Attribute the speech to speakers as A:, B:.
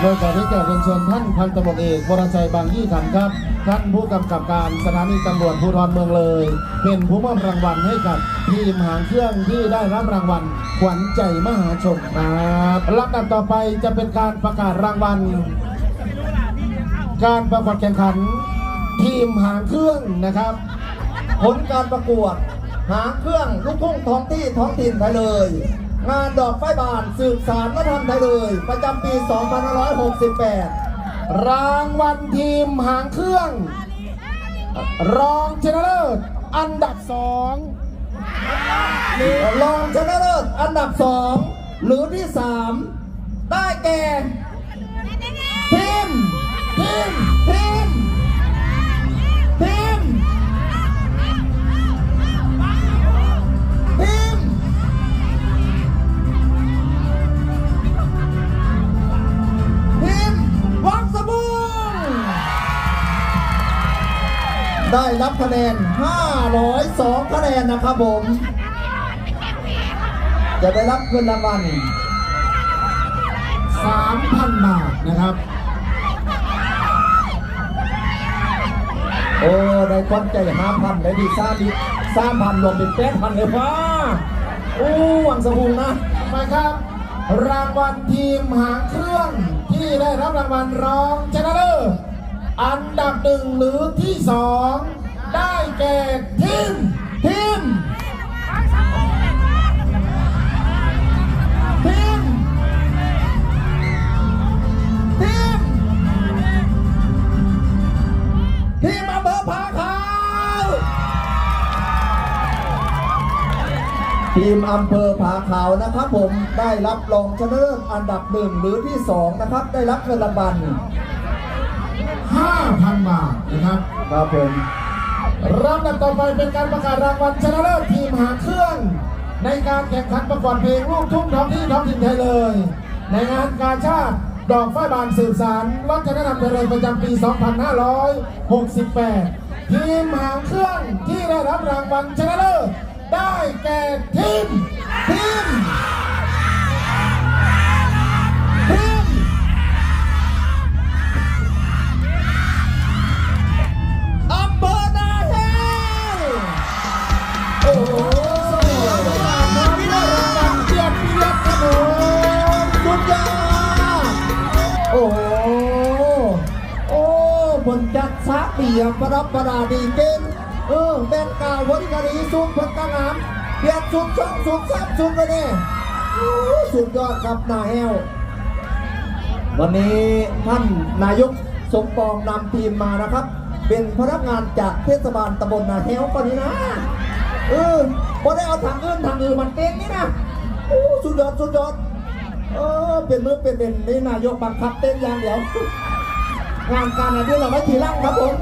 A: โดยการที่แก่เป็นเชวนท่านพันตำรวจเอกวรชัยบางยี่ขันครับ ท่านผู้กำกับการสถานีตำรวจภูธรเมืองเลย เป็นผู้มอบรางวัลให้กับทีมหางเครื่องที่ได้รับรางวัลขวัญใจมหาชนครับลำดับต่อไปจะเป็นการประกาศรางวัล การประกวดแข่งขัน ทีมหางเครื่องนะครับ
B: ผลการประกวด หางเครื่องลูกทุ่งท้องที่ท้องถิ่นไทยเลย งานดอกไฟบานสืบสารวัฒนธรรมไทยเลย ประจำปี 2568
A: รางวัลทีมหางเครื่อง รองชนะเลิศอันดับสอง
B: รองชนะเลิศอันดับสองหรือที่สามได้แก่ ได้รับคะแนน 502 คะแนนนะครับผม จะได้รับเงินรางวัล
A: 3,000 บาทนะครับ
B: โอ้ ได้ความใจห้าพันได้ดีสามดีสามพันรวมเป็นแปดพันเลยว่าโอ้หวังสมุงนะ
A: ไปครับ รางวัลทีมหางเครื่องที่ได้รับรางวัลรองชนะเอันดับหนึ่งหรือที่สองได้แก่ทีม
B: ทีมทีมทีมทีมอำเภอผาขาวทีมอำเภอผาขาวนะครับผมได้รับรองชนะเลิศอันดับหนึ่งหรือที่สองนะครับได้รับเงินรางวัล
A: 5,000 บาทนะครับ
B: ครับผม
A: ลำดับต่อไปเป็นการประกาศรางวัลชนะเลิศทีมหางเครื่อง ในการแข่งขันประกวดเพลงลูกทุ่งท้องที่ท้องถิ่นไทยเลย ในงานกาชาติดอกไฟบานสืบสารวัฒนธรรมไทยเลยประจำปี 2568 ทีมหางเครื่องที่ได้รับรางวัลชนะเลิศได้แก่ทีม
B: ทีม
A: บน
B: จัดสาเปียปรับประดาดีเก่งเออแบนกาววันกะดีสุดพันตางามเปลี่ยนสุดช่องสุดซับสุดเลยเนี่ยโอ้สุดยอดครับนาแฮววันนี้ท่านนายกสมปองนำทีมมานะครับ เป็นพนักงานจากเทศบาลตำบลนาแฮวก่อนนี้นะเออพอได้เอาทางอื่นทางอื่นมันเก่งนี่นะโอ้สุดยอดสุดยอดเออเป็นมือเป็นเป็นนี่นายกบังคับเต้นอย่างเดียว งานการอันนี้เราไม่ทีหล่างครับผม